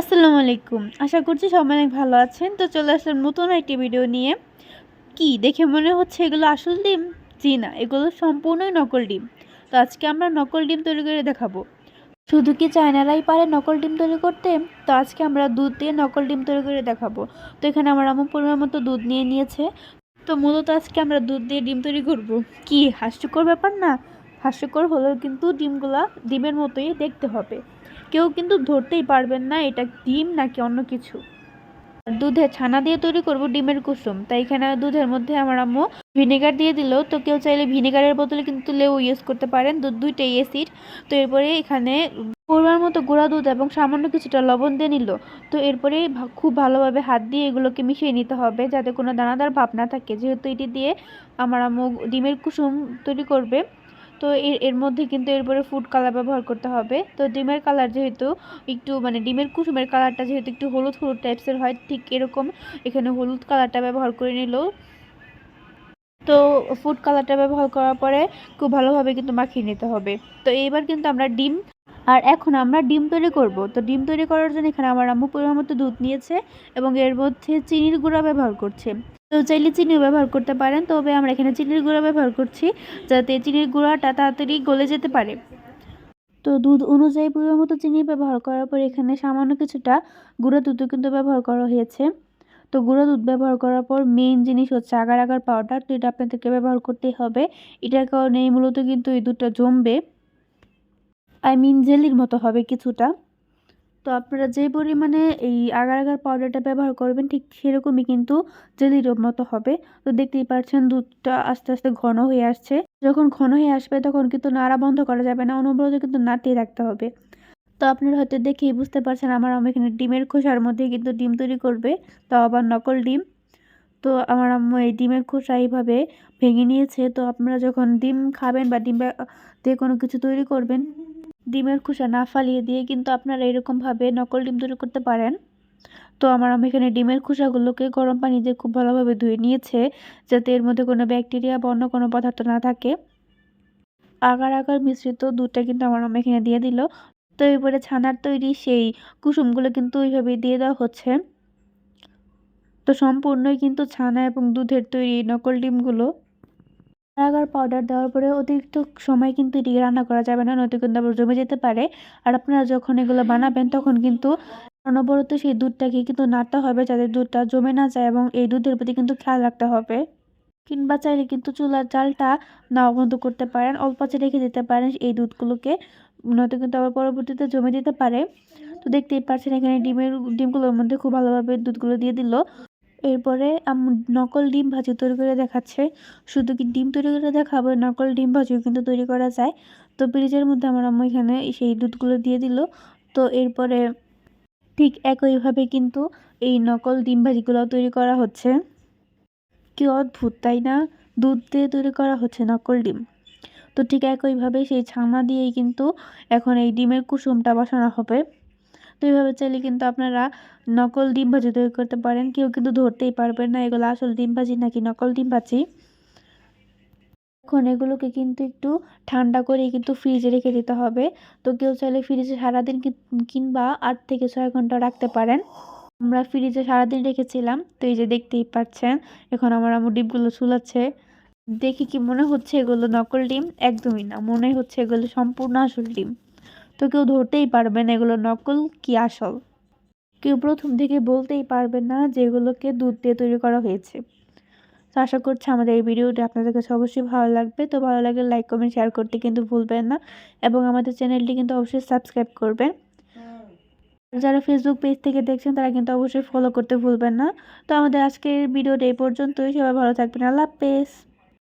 আসসালামু আলাইকুম। আশা করছি সবাই অনেক ভালো আছেন। তো চলে আসলাম নতুন একটি ভিডিও নিয়ে। কি? দেখে মনে হচ্ছে এগুলো আসল ডিম? জি না, এগুলো সম্পূর্ণই নকল ডিম। তো আজকে আমরা নকল ডিম তৈরি করে দেখাবো। শুধু কি চায়নারাই পারে নকল ডিম তৈরি করতে? তো আজকে আমরা দুধ দিয়ে নকল ডিম তৈরি করে দেখাবো। তো এখানে আমার আম্মু পরিমাণ মতো দুধ নিয়ে নিয়েছে। তো মূলত আজকে আমরা দুধ দিয়ে ডিম তৈরি করব। কি? হাস্যকর ব্যাপার না? হাস্যকর হলেও কিন্তু ডিমগুলা ডিমের মতোই দেখতে হবে। কেউ কিন্তু ধরতেই পারবেন না, এটা ডিম নাকি অন্য কিছু। দুধে ছানা দিয়ে তৈরি করব ডিমের কুসুম। তাই এখানে দুধের মধ্যে আমার আম্মু ভিনেগার দিয়ে দিল। তো কেউ চাইলে ভিনেগারের বদলে কিন্তু লেবু ইউজ করতে পারেন। দুধ দুইটাই এসিড তো এরপরে এখানে পরিমাণ মতো গুঁড়া দুধ এবং সামান্য কিছুটা লবণ দিয়ে নিল। তো এরপরে খুব ভালোভাবে হাত দিয়ে এগুলোকে মিশিয়ে নিতে হবে যাতে কোনো দানাদার ভাব না থাকে। যেহেতু এটি দিয়ে আমার আম্মু ডিমের কুসুম তৈরি করবে। তো এর এর মধ্যে কিন্তু এরপরে ফুড কালার ব্যবহার করতে হবে। তো ডিমের কালার যেহেতু একটু মানে ডিমের কুসুমের কালারটা যেহেতু একটু হলুদ হলুদ টাইপসের হয়, ঠিক এরকম এখানে হলুদ কালারটা ব্যবহার করে নিল। তো ফুড কালারটা ব্যবহার করার পরে খুব ভালোভাবে কিন্তু মাখিয়ে নিতে হবে। তো এইবার কিন্তু আমরা ডিম আর এখন আমরা ডিম তৈরি করব। তো ডিম তৈরি করার জন্য এখানে আমার আম্মু পরিমাণ মতো দুধ নিয়েছে এবং এর মধ্যে চিনির গুঁড়া ব্যবহার করছে। তো চাইলে চিনিও ব্যবহার করতে পারেন, তবে আমরা এখানে চিনির গুঁড়া ব্যবহার করছি যাতে চিনির গুঁড়াটা তাড়াতাড়ি গলে যেতে পারে। তো দুধ অনুযায়ী পরিমাণ মতো চিনি ব্যবহার করার পর এখানে সামান্য কিছুটা গুঁড়া দুধও কিন্তু ব্যবহার করা হয়েছে। তো গুঁড়ো দুধ ব্যবহার করার পর মেইন জিনিস হচ্ছে আগার আগার পাউডার তো এটা আপনাদেরকে ব্যবহার করতেই হবে। এটার কারণে মূলত কিন্তু এই দুধটা জমবে। আই মিন জেলির মতো হবে কিছুটা। তো আপনারা যে পরিমাণে এই আগার আগার পাউডারটা ব্যবহার করবেন, ঠিক সেরকমই কিন্তু জেলির মতো হবে। তো দেখতেই পাচ্ছেন, দুধটা আস্তে আস্তে ঘন হয়ে আসছে। যখন ঘন হয়ে আসবে, তখন কিন্তু নাড়া বন্ধ করা যাবে না, অনবরত কিন্তু নাড়তেই রাখতে হবে। তো আপনারা হয়তো দেখেই বুঝতে পারছেন, আমার আম্মু এখানে ডিমের খোসার মধ্যে কিন্তু ডিম তৈরি করবে তাও আবার নকল ডিম। তো আমার আম্মু এই ডিমের খোসা এইভাবে ভেঙে নিয়েছে। তো আপনারা যখন ডিম খাবেন বা ডিম দিয়ে কোনো কিছু তৈরি করবেন ডিমের খোসা না ফালিয়ে দিয়ে কিন্তু আপনারা এরকমভাবে নকল ডিম তৈরি করতে পারেন। তো আমার আম্মু এখানে ডিমের খোসাগুলোকে গরম পানি দিয়ে খুব ভালোভাবে ধুয়ে নিয়েছে, যাতে এর মধ্যে কোনো ব্যাকটেরিয়া বা অন্য কোনো পদার্থ না থাকে। আগার আগার মিশ্রিত দুধটা কিন্তু আমার আম্মু এখানে দিয়ে দিল। তো এরপরে ছানার তৈরি সেই কুসুমগুলো কিন্তু ওইভাবে দিয়ে দেওয়া হচ্ছে। তো সম্পূর্ণই কিন্তু ছানা এবং দুধের তৈরি নকল ডিমগুলো আগার পাউডার দেওয়ার পরে অতিরিক্ত সময় কিন্তু এটিকে রান্না করা যাবে না, নয়তো কিন্তু আবার জমে যেতে পারে। আর আপনারা যখন এগুলো বানাবেন, তখন কিন্তু অনবরত সেই দুধটাকে কিন্তু নাড়তে হবে যাতে দুধটা জমে না যায় এবং এই দুধের প্রতি কিন্তু খেয়াল রাখতে হবে। কিংবা চাইলে কিন্তু চুলার জালটা নাও বন্ধ করতে পারেন, অল্প রেখে দিতে পারেন এই দুধগুলোকে, নয়তো কিন্তু আবার পরবর্তীতে জমে যেতে পারে। তো দেখতেই পাচ্ছেন এখানে ডিমের, ডিমগুলোর মধ্যে খুব ভালোভাবে দুধগুলো দিয়ে দিল। এরপরে নকল ডিম ভাজি তৈরি করে দেখাচ্ছে। শুধু কি ডিম তৈরি করে দেখাবো? নকল ডিম ভাজিও কিন্তু তৈরি করা যায়। তো ফ্রিজের মধ্যে আমার আম্মু এখানে সেই দুধগুলো দিয়ে দিল। তো এরপরে ঠিক একইভাবে কিন্তু এই নকল ডিম ভাজিগুলো তৈরি করা হচ্ছে। কি অদ্ভুত, তাই না? দুধ দিয়ে তৈরি করা হচ্ছে নকল ডিম। তো ঠিক একইভাবে সেই ছানা দিয়েই কিন্তু এখন এই ডিমের কুসুমটা বসানো হবে। তো এইভাবে চাইলে কিন্তু আপনারা নকল ডিম ভাজি তৈরি করতে পারেন। কেউ কিন্তু ধরতেই পারবেন না এগুলো আসল ডিম ভাজি নাকি নকল ডিম ভাজি। এখন এগুলোকে কিন্তু একটু ঠান্ডা করে কিন্তু ফ্রিজে রেখে দিতে হবে। তো কেউ চাইলে ফ্রিজে সারাদিন কিংবা আট থেকে ছয় ঘণ্টা রাখতে পারেন। আমরা ফ্রিজে সারাদিন রেখেছিলাম, তো এই যে দেখতেই পাচ্ছেন, এখন আমার আম্মু ডিমগুলো চুলাচ্ছে দেখি কি মনে হচ্ছে এগুলো নকল ডিম? একদমই না, মনে হচ্ছে এগুলো সম্পূর্ণ আসল ডিম। তো কেউ ধরতেই পারবে না এগুলো নকল কি আসল? কেউ প্রথম থেকে বলতেই পারবে না যে এগুলোকে দুধ দিয়ে তৈরি করা হয়েছে। তো আশা করছি আমাদের এই ভিডিওটি আপনাদের কাছে অবশ্যই ভালো লাগবে। তো ভালো লাগলে লাইক কমেন্ট শেয়ার করতে কিন্তু ভুলবেন না এবং আমাদের চ্যানেলটি কিন্তু অবশ্যই সাবস্ক্রাইব করবেন। যারা ফেসবুক পেজ থেকে দেখছেন, তারা কিন্তু অবশ্যই ফলো করতে ভুলবেন না। তো আমাদের আজকের ভিডিওটা এই পর্যন্তই। সবাই ভালো থাকবেন। আল্লাহ হাফেজ।